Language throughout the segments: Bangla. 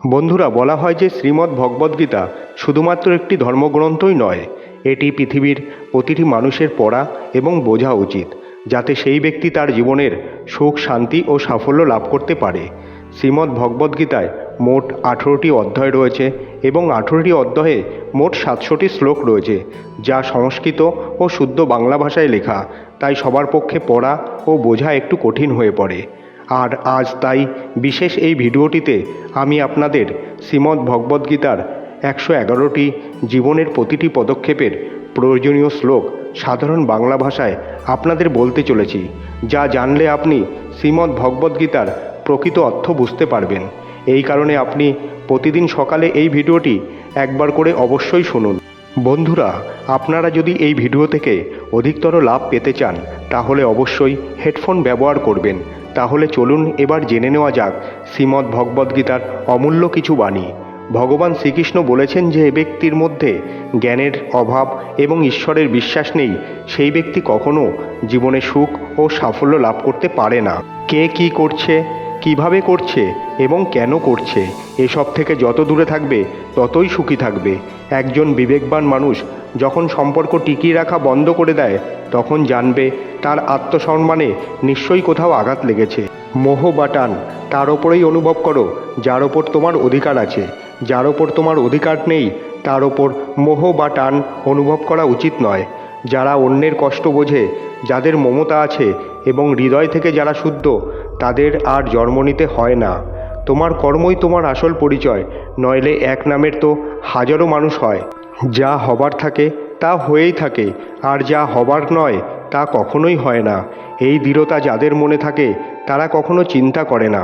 বন্ধুরা, বলা হয় যে শ্রীমদ্ ভগবদ্গীতা শুধুমাত্র একটি ধর্মগ্রন্থই নয়, এটি পৃথিবীর প্রতিটি মানুষের পড়া এবং বোঝা উচিত, যাতে সেই ব্যক্তি তার জীবনের সুখ, শান্তি ও সাফল্য লাভ করতে পারে। শ্রীমদ্ ভগবদ্গীতায় মোট আঠেরোটি অধ্যায় রয়েছে এবং আঠেরোটি অধ্যায়ে মোট সাতশোটি শ্লোক রয়েছে, যা সংস্কৃত ও শুদ্ধ বাংলা ভাষায় লেখা, তাই সবার পক্ষে পড়া ও বোঝা একটু কঠিন হয়ে পড়ে। আর আজ তাই বিশেষ এই ভিডিওটিতে আমি আপনাদের শ্রীমদ্ ভগবদ্গীতার একশো এগারোটি জীবনের প্রতিটি পদক্ষেপের প্রয়োজনীয় শ্লোক সাধারণ বাংলা ভাষায় আপনাদের বলতে চলেছি, যা জানলে আপনি শ্রীমদ্ ভগবদ্গীতার প্রকৃত অর্থ বুঝতে পারবেন। এই কারণে আপনি প্রতিদিন সকালে এই ভিডিওটি একবার করে অবশ্যই শুনুন। বন্ধুরা, আপনারা যদি এই ভিডিও থেকে অধিকতর লাভ পেতে চান, তাহলে অবশ্যই হেডফোন ব্যবহার করবেন। তাহলে চলুন এবার জেনে নেওয়া যাক শ্রীমদ্ ভগবদ্গীতার অমূল্য কিছু বাণী। ভগবান শ্রীকৃষ্ণ বলেছেন যে ব্যক্তির মধ্যে জ্ঞানের অভাব এবং ঈশ্বরের বিশ্বাস নেই, সেই ব্যক্তি কখনো জীবনে সুখ ও সাফল্য লাভ করতে পারে না। কে কি করছে? কীভাবে করছে এবং কেন করছে এসব থেকে যত দূরে থাকবে, ততই সুখী থাকবে। একজন বিবেকবান মানুষ যখন সম্পর্ক টিকিয়ে রাখা বন্ধ করে দেয়, তখন জানবে তার আত্মসম্মানে নিশ্চয়ই কোথাও আঘাত লেগেছে। মোহ বা টান তার ওপরেই অনুভব করো, যার ওপর তোমার অধিকার আছে। যার ওপর তোমার অধিকার নেই, তার ওপর মোহ বা টান অনুভব করা উচিত নয়। যারা অন্যের কষ্ট বোঝে, যাদের মমতা আছে এবং হৃদয় থেকে যারা শুদ্ধ তাদের আর জন্ম নিতে হয় না। তোমার কর্মই তোমার আসল পরিচয়, নইলে এক নামের তো হাজারো মানুষ হয়। যা হবার থাকে, তা হয়েই থাকে, আর যা হবার নয়, তা কখনোই হয় না। এই দৃঢ়তা যাদের মনে থাকে, তারা কখনো চিন্তা করে না।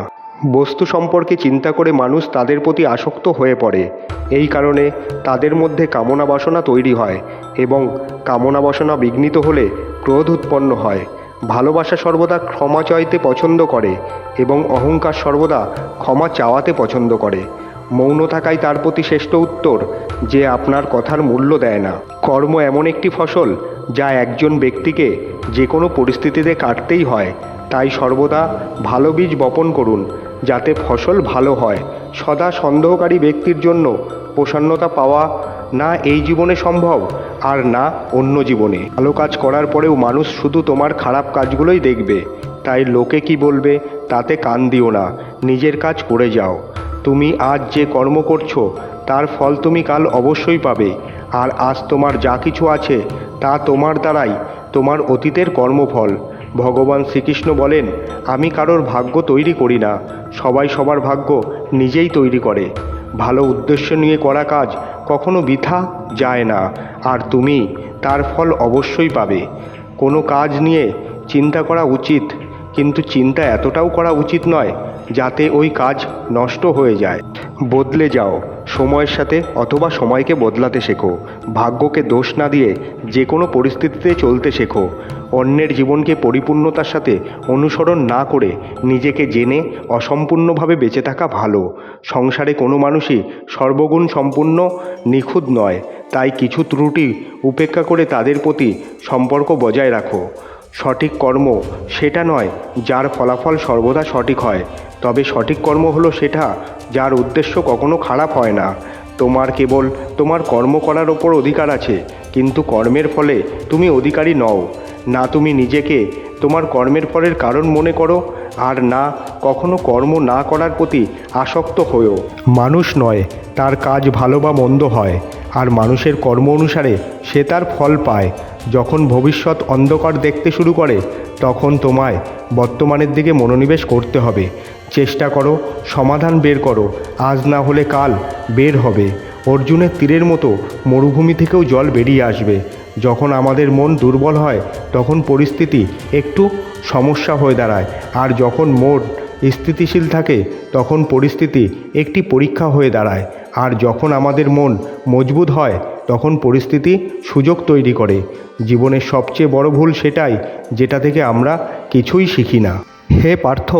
বস্তু সম্পর্কে চিন্তা করে মানুষ তাদের প্রতি আসক্ত হয়ে পড়ে। এই কারণে তাদের মধ্যে কামনা বাসনা তৈরি হয় এবং কামনা বাসনা বিঘ্নিত হলে ক্রোধ উৎপন্ন হয়। ভালোবাসা সর্বদা ক্ষমা চাইতে পছন্দ করে এবং অহংকার সর্বদা ক্ষমা চাওয়াতে পছন্দ করে। মৌন থাকাই তার প্রতি শ্রেষ্ঠ উত্তর, যে আপনার কথার মূল্য দেয় না। কর্ম এমন একটি ফসল, যা একজন ব্যক্তিকে যে কোনো পরিস্থিতিতে কাটতেই হয় তাই সর্বদা ভালো বীজ বপন করুন, যাতে ফসল ভালো হয়। সদা সন্দেহকারী ব্যক্তির জন্য প্রসন্নতা পাওয়া না এই জীবনে সম্ভব, আর না অন্য জীবনে। ভালো কাজ করার পরেও মানুষ শুধু তোমার খারাপ কাজগুলোই দেখবে। তাই লোকে কি বলবে, তাতে কান দিও না, নিজের কাজ করে যাও। তুমি আজ যে কর্ম করছ, তার ফল তুমি কাল অবশ্যই পাবে, আর আজ তোমার যা কিছু আছে, তা তোমার দ্বারাই তোমার অতীতের কর্মফল। ভগবান শ্রীকৃষ্ণ বলেন, আমি কারোর ভাগ্য তৈরি করি না। সবাই সবার ভাগ্য নিজেই তৈরি করে। ভালো উদ্দেশ্য নিয়ে করা কাজ কখনো বৃথা যায় না। আর তুমি তার ফল অবশ্যই পাবে। কোনো কাজ নিয়ে চিন্তা করা উচিত, কিন্তু চিন্তা এতটাও করা উচিত নয়, যাতে ওই কাজ নষ্ট হয়ে যায়। বদলে যাও। সময়ের সাথে অথবা সময়কে বদলাতে শেখো। ভাগ্যকে দোষ না দিয়ে যে কোনো পরিস্থিতিতে চলতে শেখো। অন্যের জীবনকে পরিপূর্ণতার সাথে অনুসরণ না করে নিজেকে জেনে অসম্পূর্ণভাবে বেঁচে থাকা ভালো। সংসারে কোনো মানুষই সর্বগুণ সম্পূর্ণ নিখুঁত নয়, তাই কিছু ত্রুটি উপেক্ষা করে তাদের প্রতি সম্পর্ক বজায় রাখো। সঠিক কর্ম সেটা নয় যার ফলাফল সর্বদা সঠিক হয়। তবে সঠিক কর্ম হলো সেটা যার উদ্দেশ্য কখনো খারাপ হয় না। তোমার কেবল তোমার কর্ম করার ওপর অধিকার আছে, কিন্তু কর্মের ফলে তুমি অধিকারী নও। না তুমি নিজেকে তোমার কর্মের ফলের কারণ মনে করো, আর না কখনো কর্ম না করার প্রতি আসক্ত হয়েও মানুষ নয়, তার কাজ ভালো বা মন্দ হয়, আর মানুষের কর্ম অনুসারে সে তার ফল পায়। যখন ভবিষ্যৎ অন্ধকার দেখতে শুরু করে, তখন তোমায় বর্তমানের দিকে মনোনিবেশ করতে হবে। চেষ্টা করো, সমাধান বের করো। আজ না হলে কাল বের হবে। অর্জুনের তীরের মতো মরুভূমি থেকেও জল বেরিয়ে আসবে। যখন আমাদের মন দুর্বল হয়, তখন পরিস্থিতি একটু সমস্যা হয়ে দাঁড়ায়। আর যখন মন স্থিতিশীল থাকে, তখন পরিস্থিতি একটি পরীক্ষা হয়ে দাঁড়ায়। আর যখন আমাদের মন মজবুত হয় তখন পরিস্থিতি সুযোগ তৈরি করে। জীবনের সবচেয়ে বড় ভুল সেটাই, যেটা থেকে আমরা কিছুই শিখি না। হে পার্থ,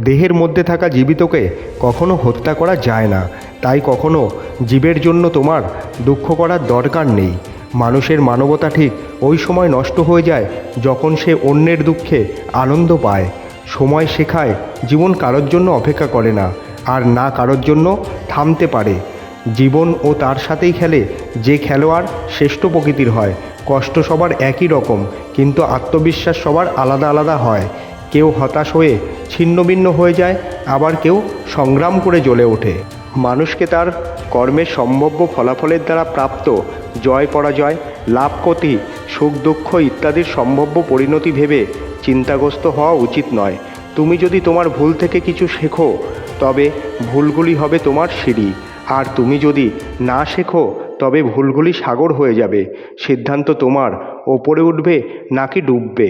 দেহের মধ্যে থাকা জীবিতকে কখনো হত্যা করা যায় না। তাই কখনো জীবের জন্য তোমার দুঃখ করার দরকার নেই। মানুষের মানবতা ঠিক ওই সময় নষ্ট হয়ে যায় যখন সে অন্যের দুঃখে আনন্দ পায়। সময় শেখায়, জীবন কারোর জন্য অপেক্ষা করে না, আর না কারোর জন্য থামতে পারে। জীবন ও তার সাথেই খেলে। যে খেলোয়াড় শ্রেষ্ঠ প্রকৃতির হয়, কষ্ট সবার একই রকম, কিন্তু আত্মবিশ্বাস সবার আলাদা আলাদা হয়। কেউ হতাশ হয়ে ছিন্নভিন্ন হয়ে যায়, আবার কেউ সংগ্রাম করে জ্বলে ওঠে। মানুষকে তার কর্মের সম্ভাব্য ফলাফলের দ্বারা প্রাপ্ত জয় পরাজয়, লাভ ক্ষতি, সুখ দুঃখ ইত্যাদির সম্ভাব্য পরিণতি ভেবে চিন্তাগ্রস্ত হওয়া উচিত নয়। তুমি যদি তোমার ভুল থেকে কিছু শেখো, তবে ভুলগুলি হবে তোমার সিঁড়ি। আর তুমি যদি না শেখো, তবে ভুলগুলি সাগর হয়ে যাবে। সিদ্ধান্ত তোমার, ওপরে উঠবে নাকি ডুববে।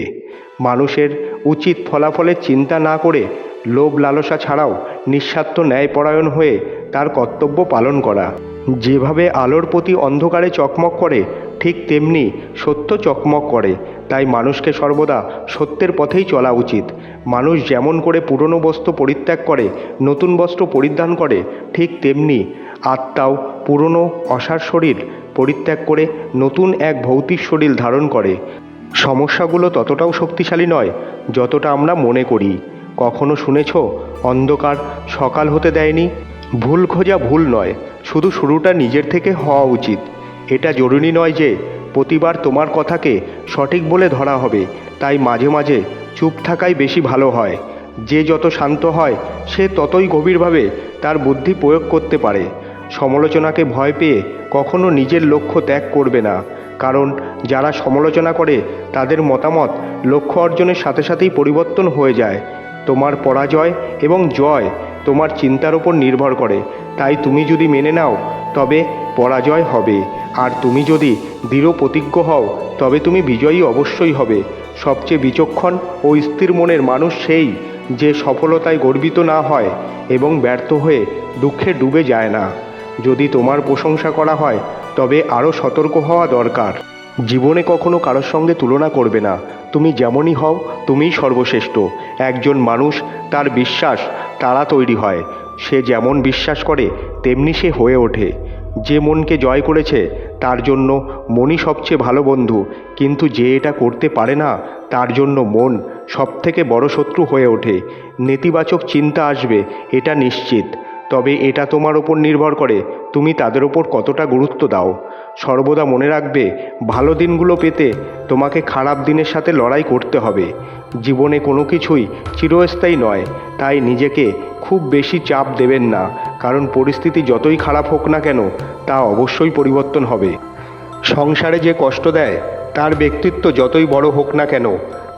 মানুষের উচিত ফলাফলের চিন্তা না করে লোভ লালসা ছাড়াও নিঃস্বার্থ ন্যায়পরায়ণ হয়ে তার কর্তব্য পালন করা। যেভাবে আলোর প্রতি অন্ধকারে চকমক করে, ঠিক তেমনি সত্য চকমক করে। তাই মানুষকে সর্বদা সত্যের পথেই চলা উচিত। মানুষ যেমন করে পুরনো বস্ত্র পরিত্যাগ করে, নতুন বস্ত্র পরিধান করে, ঠিক তেমনি আত্মাও পুরনো অসার শরীর পরিত্যাগ করে নতুন এক ভৌতিক শরীর ধারণ করে। সমস্যাগুলো ততটাও শক্তিশালী নয় যতটা আমরা মনে করি। কখনো শুনেছ, অন্ধকার সকাল হতে দেয়নি? ভুল খোঁজা ভুল নয়, শুধু শুরুটা নিজের থেকে হওয়া উচিত। এটা জরুরি নয় যে, প্রতিবার তোমার কথাকে সঠিক বলে ধরা হবে, তাই মাঝে মাঝে চুপ থাকাই বেশি ভালো হয়। যে যত শান্ত হয়, সে ততই গভীরভাবে তার বুদ্ধি প্রয়োগ করতে পারে। সমালোচনাকে ভয় পেয়ে কখনো নিজের লক্ষ্য ত্যাগ করবে না। কারণ যারা সমালোচনা করে, তাদের মতামত লক্ষ্য অর্জনের সাথে সাথেই পরিবর্তন হয়ে যায়। তোমার পরাজয় এবং জয় তোমার চিন্তার ওপর নির্ভর করে। তাই তুমি যদি মেনে নাও, তবে পরাজয় হবে। আর তুমি যদি দৃঢ় প্রতিজ্ঞ হও, তবে তুমি বিজয়ী অবশ্যই হবে। সবচেয়ে বিচক্ষণ ও স্থির মনের মানুষ সেই যে সফলতায় গর্বিত না হয় এবং ব্যর্থ হয়ে দুঃখে ডুবে যায় না। যদি তোমার প্রশংসা করা হয়, তবে আরও সতর্ক হওয়া দরকার। জীবনে কখনো কারোর সঙ্গে তুলনা করবে না। তুমি যেমনই হও, তুমিই সর্বশ্রেষ্ঠ। একজন মানুষ, তার বিশ্বাস, তারা তৈরি হয়। সে যেমন বিশ্বাস করে, তেমনি সে হয়ে ওঠে। যে মনকে জয় করেছে, তার জন্য মনই সবচেয়ে ভালো বন্ধু। কিন্তু যে এটা করতে পারে না, তার জন্য মন সবথেকে বড় শত্রু হয়ে ওঠে। নেতিবাচক চিন্তা আসবে, এটা নিশ্চিত। তবে এটা তোমার ওপর নির্ভর করে, তুমি তাদের ওপর কতটা গুরুত্ব দাও। সর্বদা মনে রাখবে, ভালো দিনগুলো পেতে তোমাকে খারাপ দিনের সাথে লড়াই করতে হবে। জীবনে কোনো কিছুই চিরস্থায়ী নয়, তাই নিজেকে খুব বেশি চাপ দেবেন না, কারণ পরিস্থিতি যতই খারাপ হোক না কেন, তা অবশ্যই পরিবর্তন হবে। সংসারে যে কষ্ট দেয়, তার ব্যক্তিত্ব যতই বড় হোক না কেন,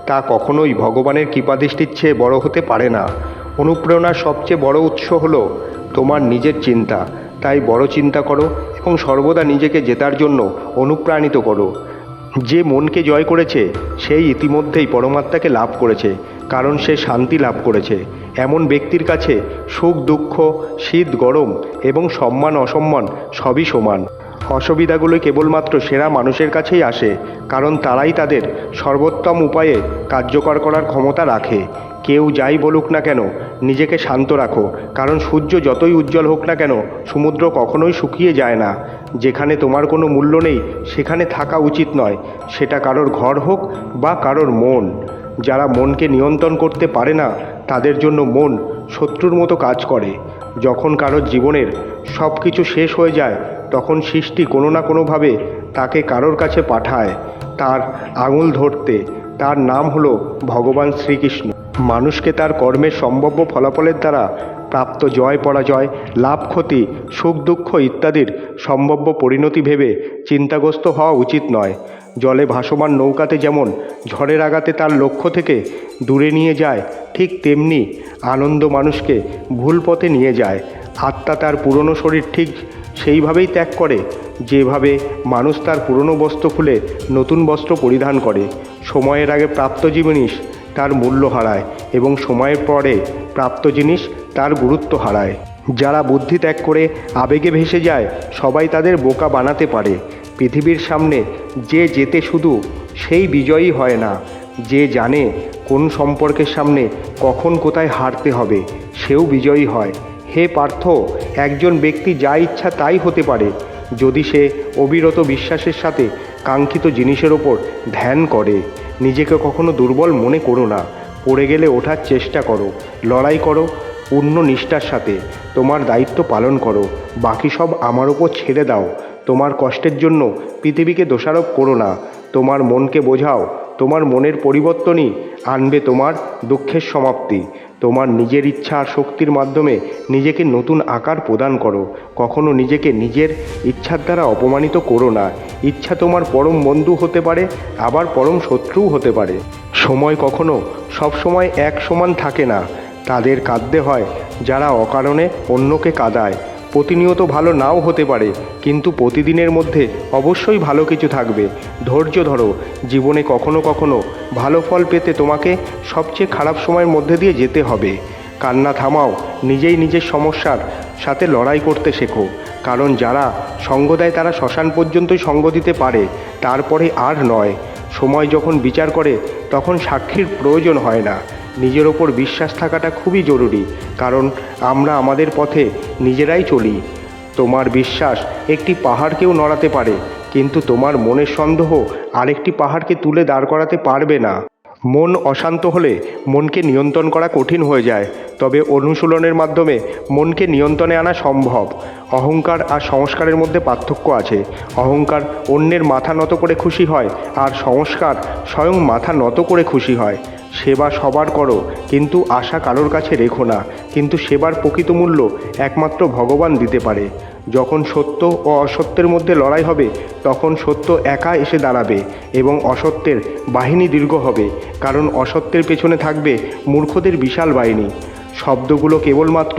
তা কখনোই ভগবানের কৃপাদৃষ্টির চেয়ে বড় হতে পারে না। অনুপ্রেরণার সবচেয়ে বড় উৎস হলো তোমার নিজের চিন্তা। তাই বড় চিন্তা করো এবং সর্বদা নিজেকে জেতার জন্য অনুপ্রাণিত করো। যে মনকে জয় করেছে, সেই ইতিমধ্যেই পরমাত্মাকে লাভ করেছে, কারণ সে শান্তি লাভ করেছে। এমন ব্যক্তির কাছে সুখ, দুঃখ, শীত, গরম এবং সম্মান, অসম্মান সবই সমান। অসুবিধাগুলো কেবলমাত্র সেরা মানুষের কাছেই আসে, কারণ তারাই তাদের সর্বোত্তম উপায়ে কার্যকর করার ক্ষমতা রাখে। কেউ যাই বলুক না কেন, নিজেকে শান্ত রাখো। কারণ সূর্য যতই উজ্জ্বল হোক না কেন, সমুদ্র কখনোই শুকিয়ে যায় না। যেখানে তোমার কোনো মূল্য নেই, সেখানে থাকা উচিত নয়। সেটা কারোর ঘর হোক বা কারোর মন। যারা মনকে নিয়ন্ত্রণ করতে পারে না, তাদের জন্য মন শত্রুর মতো কাজ করে। যখন কারোর জীবনের সব কিছু শেষ হয়ে যায়, তখন সৃষ্টি কোনো না কোনোভাবে তাকে কারোর কাছে পাঠায়। তার আঙুল ধরতে, তার নাম হলো ভগবান শ্রীকৃষ্ণ। মানুষকে তার কর্মের সম্ভাব্য ফলাফলের দ্বারা প্রাপ্ত জয়, পরাজয়, লাভ, ক্ষতি, সুখ, দুঃখ ইত্যাদির সম্ভাব্য পরিণতি ভেবে চিন্তাগ্রস্ত হওয়া উচিত নয়। জলে ভাসমান নৌকাতে যেমন ঝড়ের আঘাতে তার লক্ষ্য থেকে দূরে নিয়ে যায়, ঠিক তেমনি আনন্দ মানুষকে ভুল পথে নিয়ে যায়। আত্মা তার পুরনো শরীর ঠিক সেইভাবেই ত্যাগ করে, যেভাবে মানুষ তার পুরনো বস্ত্র খুলে নতুন বস্ত্র পরিধান করে। সময়ের আগে প্রাপ্ত জিনিস তার মূল্য হারায় এবং সময়ের পরে প্রাপ্ত জিনিস তার গুরুত্ব হারায়। যারা বুদ্ধি ত্যাগ করে আবেগে ভেসে যায়, সবাই তাদের বোকা বানাতে পারে। পৃথিবীর সামনে যে যেতে শুধু সেই বিজয়ী হয় না, যে জানে কোন সম্পর্কের সামনে কখন কোথায় হারতে হবে, সেও বিজয়ী হয়। হে পার্থ, একজন ব্যক্তি যা ইচ্ছা তাই হতে পারে, যদি সে অবিরত বিশ্বাসের সাথে কাঙ্ক্ষিত জিনিসের ওপর ধ্যান করে। নিজেকে কখনো দুর্বল মনে করো না। পড়ে গেলে ওঠার চেষ্টা করো। লড়াই করো, পূর্ণ নিষ্ঠার সাথে। তোমার দায়িত্ব পালন করো। বাকি সব আমার ওপর ছেড়ে দাও। তোমার কষ্টের জন্য পৃথিবীকে দোষারোপ করো না। তোমার মনকে বোঝাও। তোমার মনের পরিবর্তনই আনবে তোমার দুঃখের সমাপ্তি। তোমার নিজের ইচ্ছা আর শক্তির মাধ্যমে নিজেকে নতুন আকার প্রদান করো। কখনো নিজেকে নিজের ইচ্ছার দ্বারা অপমানিত করো না। ইচ্ছা তোমার পরম বন্ধু হতে পারে, আবার পরম শত্রুও হতে পারে। সময় কখনো সব সময় এক সমান থাকে না। তাদের কাঁদতে হয়, যারা অকারণে অন্যকে কাঁদায়। প্রতিনিয়ত ভালো নাও হতে পারে, কিন্তু প্রতিদিনের মধ্যে অবশ্যই ভালো কিছু থাকবে। ধৈর্য ধরো, জীবনে কখনো কখনো ভালো ফল পেতে তোমাকে সবচেয়ে খারাপ সময়ের মধ্যে দিয়ে যেতে হবে। কান্না থামাও, নিজেই নিজের সমস্যার সাথে লড়াই করতে শেখো। কারণ যারা সঙ্গ দেয় তারা শ্মশান পর্যন্তই সঙ্গ দিতে পারে, তারপরে আর নয়। সময় যখন বিচার করে, তখন সাক্ষীর প্রয়োজন হয় না। নিজের ওপর বিশ্বাস থাকাটা খুবই জরুরি, কারণ আমরা আমাদের পথে নিজেরাই চলি। তোমার বিশ্বাস একটি পাহাড়কেও নড়াতে পারে, কিন্তু তোমার মনের সন্দেহ আরেকটি পাহাড়কে তুলে দাঁড় করাতে পারবে না। মন অশান্ত হলে মনকে নিয়ন্ত্রণ করা কঠিন হয়ে যায়, তবে অনুশীলনের মাধ্যমে মনকে নিয়ন্ত্রণে আনা সম্ভব। অহংকার আর সংস্কারের মধ্যে পার্থক্য আছে। অহংকার অন্যের মাথা নত করে খুশি হয়, আর সংস্কার স্বয়ং মাথা নত করে খুশি হয়। সেবা সবার করো, কিন্তু আশা কারোর কাছে রেখো না। কিন্তু সেবার প্রকৃত মূল্য একমাত্র ভগবান দিতে পারে। যখন সত্য ও অসত্যের মধ্যে লড়াই হবে, তখন সত্য একা এসে দাঁড়াবে এবং অসত্যের বাহিনী দীর্ঘ হবে, কারণ অসত্যের পেছনে থাকবে মূর্খদের বিশাল বাহিনী। শব্দগুলো কেবলমাত্র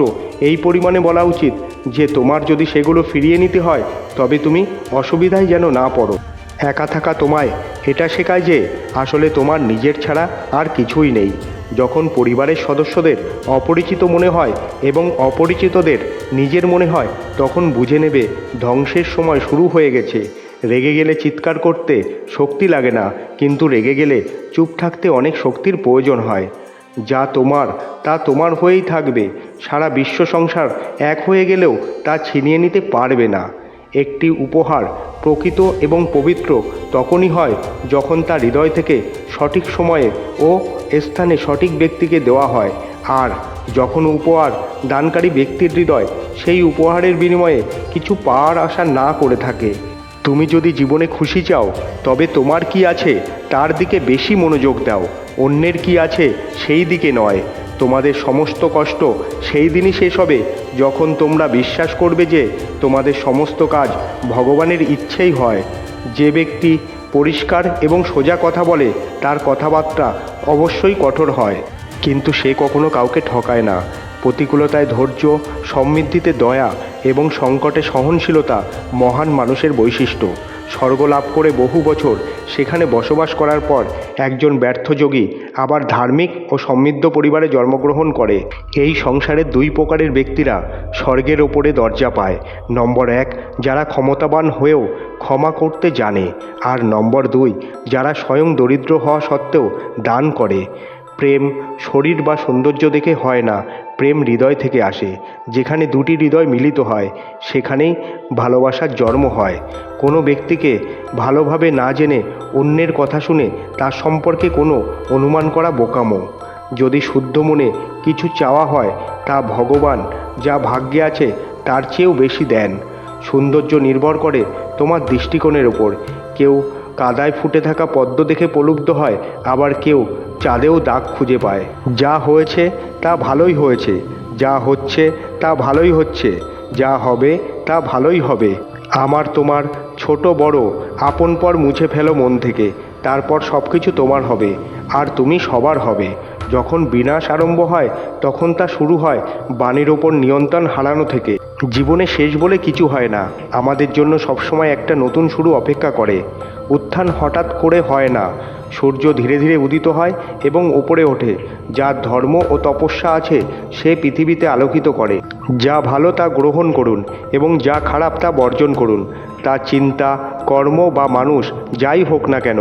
এই পরিমাণে বলা উচিত যে, তোমার যদি সেগুলো ফিরিয়ে নিতে হয়, তবে তুমি অসুবিধায় যেন না পড়ো। একা থাকা তোমায় এটা শেখায় যে আসলে তোমার নিজের ছাড়া আর কিছুই নেই। যখন পরিবারের সদস্যদের অপরিচিত মনে হয় এবং অপরিচিতদের নিজের মনে হয়, তখন বুঝে নেবে ধ্বংসের সময় শুরু হয়ে গেছে। রেগে গেলে চিৎকার করতে শক্তি লাগে না, কিন্তু রেগে গেলে চুপ থাকতে অনেক শক্তির প্রয়োজন হয়। যা তোমার, তা তোমার হয়েই থাকবে। সারা বিশ্ব সংসার এক হয়ে গেলেও তা ছিনিয়ে নিতে পারবে না। একটি উপহার প্রকৃত এবং পবিত্র তখনই হয় যখন তা হৃদয় থেকে সঠিক সময়ে ও স্থানে সঠিক ব্যক্তিকে দেওয়া হয়। আর যখন উপহার দানকারী ব্যক্তির হৃদয় সেই উপহারের বিনিময়ে কিছু পাওয়ার আশা না করে থাকে। তুমি যদি জীবনে খুশি চাও, তবে তোমার কি আছে তার দিকে বেশি মনোযোগ দাও, অন্যের কি আছে সেই দিকে নয়। তোমাদের সমস্ত কষ্ট সেই দিনই শেষ হবে, যখন তোমরা বিশ্বাস করবে যে তোমাদের সমস্ত কাজ ভগবানের ইচ্ছেই হয়। যে ব্যক্তি পরিষ্কার এবং সোজা কথা বলে, তার কথাবার্তা অবশ্যই কঠোর হয়। কিন্তু সে কখনো কাউকে ঠকায় না। প্রতিকূলতায় ধৈর্য, সমৃদ্ধিতে দয়া এবং সংকটে সহনশীলতা মহান মানুষের বৈশিষ্ট্য। স্বর্গ লাভ করে বহু বছর সেখানে বসবাস করার পর একজন ব্যর্থ যোগী আবার ধার্মিক ও সমৃদ্ধ পরিবারে জন্মগ্রহণ করে। এই সংসারের দুই প্রকারের ব্যক্তিরা স্বর্গের ওপরে দরজা পায়। নম্বর এক, যারা ক্ষমতাবান হয়েও ক্ষমা করতে জানে। আর নম্বর দুই, যারা স্বয়ং দরিদ্র হওয়া সত্ত্বেও দান করে। প্রেম, শরীর বা সৌন্দর্য দেখে হয় না প্রেম হৃদয় থেকে আসে। যেখানে দুটি হৃদয় মিলিত হয়, সেখানেই ভালোবাসার জন্ম হয়। কোনো ব্যক্তিকে ভালোভাবে না জেনে অন্যের কথা শুনে তার সম্পর্কে কোনো অনুমান করা বোকামো। যদি শুদ্ধ মনে কিছু চাওয়া হয়, তা ভগবান যা ভাগ্যে আছে, তার চেয়েও বেশি দেন। সৌন্দর্য নির্ভর করে তোমার দৃষ্টিকোণের ওপর কেউ কাদায় ফুটে থাকা পদ্ম দেখে প্রলুব্ধ হয়, আবার কেউ চাঁদেও দাগ খুঁজে পায়। যা হয়েছে তা ভালোই হয়েছে, যা হচ্ছে তা ভালোই হচ্ছে, যা হবে তা ভালোই হবে। আমার তোমার ছোট বড় আপন পর মুছে ফেলো মন থেকে, তারপর সব কিছু তোমার হবে, আর তুমি সবার হবে। যখন বিনাশ আরম্ভ হয়, তখন তা শুরু হয় বাণীর ওপর নিয়ন্ত্রণ হারানো থেকে। জীবনে শেষ বলে কিছু হয় না, আমাদের জন্য সবসময় একটা নতুন শুরু অপেক্ষা করে। উত্থান হঠাৎ করে হয় না সূর্য ধীরে ধীরে উদিত হয় এবং ওপরে ওঠে যার ধর্ম ও তপস্যা আছে সে পৃথিবীতে আলোকিত করে। যা ভালো তা গ্রহণ করুন এবং যা খারাপ তা বর্জন করুন। তা চিন্তা, কর্ম বা মানুষ যাই হোক না কেন,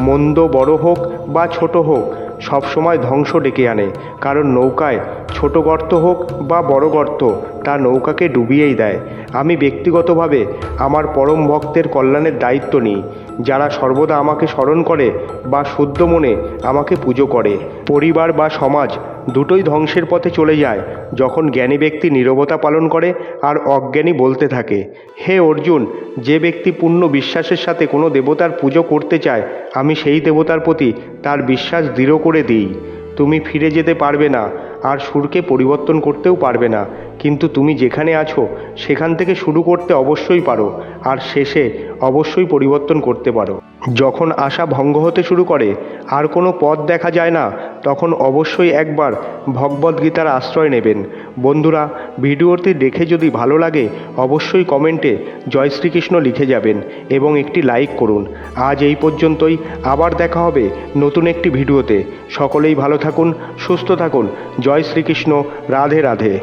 মন্দ বড় হোক বা ছোট হোক, সবসময় ধ্বংস ডেকে আনে, কারণ নৌকায় ছোট গর্ত হোক বা বড় গর্ত তা নৌকাকে ডুবিয়েই দেয়। আমি ব্যক্তিগতভাবে আমার পরম ভক্তের কল্যাণের দায়িত্ব নিই। যারা সর্বদা আমাকে স্মরণ করে বা শুদ্ধ মনে আমাকে পুজো করে। পরিবার বা সমাজ দুটোই ধ্বংসের পথে চলে যায় যখন জ্ঞানী ব্যক্তি নীরবতা পালন করে আর অজ্ঞানী বলতে থাকে। হে অর্জুন, যে ব্যক্তি পূর্ণ বিশ্বাসের সাথে কোনো দেবতার পুজো করতে চায়, আমি সেই দেবতার প্রতি তার বিশ্বাস দৃঢ় করে দিই। তুমি ফিরে যেতে পারবে না। আর সুরকে পরিবর্তন করতেও পারবে না। কিন্তু তুমি যেখানে আছো, সেখান থেকে শুরু করতে অবশ্যই পারো, আর শেষে অবশ্যই পরিবর্তন করতে পারো। যখন আশা ভঙ্গ হতে শুরু করে, আর কোনো পথ দেখা যায় না, তখন অবশ্যই একবার ভগবদ্গীতার আশ্রয় নেবেন। বন্ধুরা, ভিডিওটি দেখে যদি ভালো লাগে, অবশ্যই কমেন্টে জয় শ্রীকৃষ্ণ লিখে যাবেন এবং একটি লাইক করুন। আজ এই পর্যন্তই, আবার দেখা হবে নতুন একটি ভিডিওতে। সকলেই ভালো থাকুন, সুস্থ থাকুন। জয় শ্রীকৃষ্ণ, রাধে রাধে।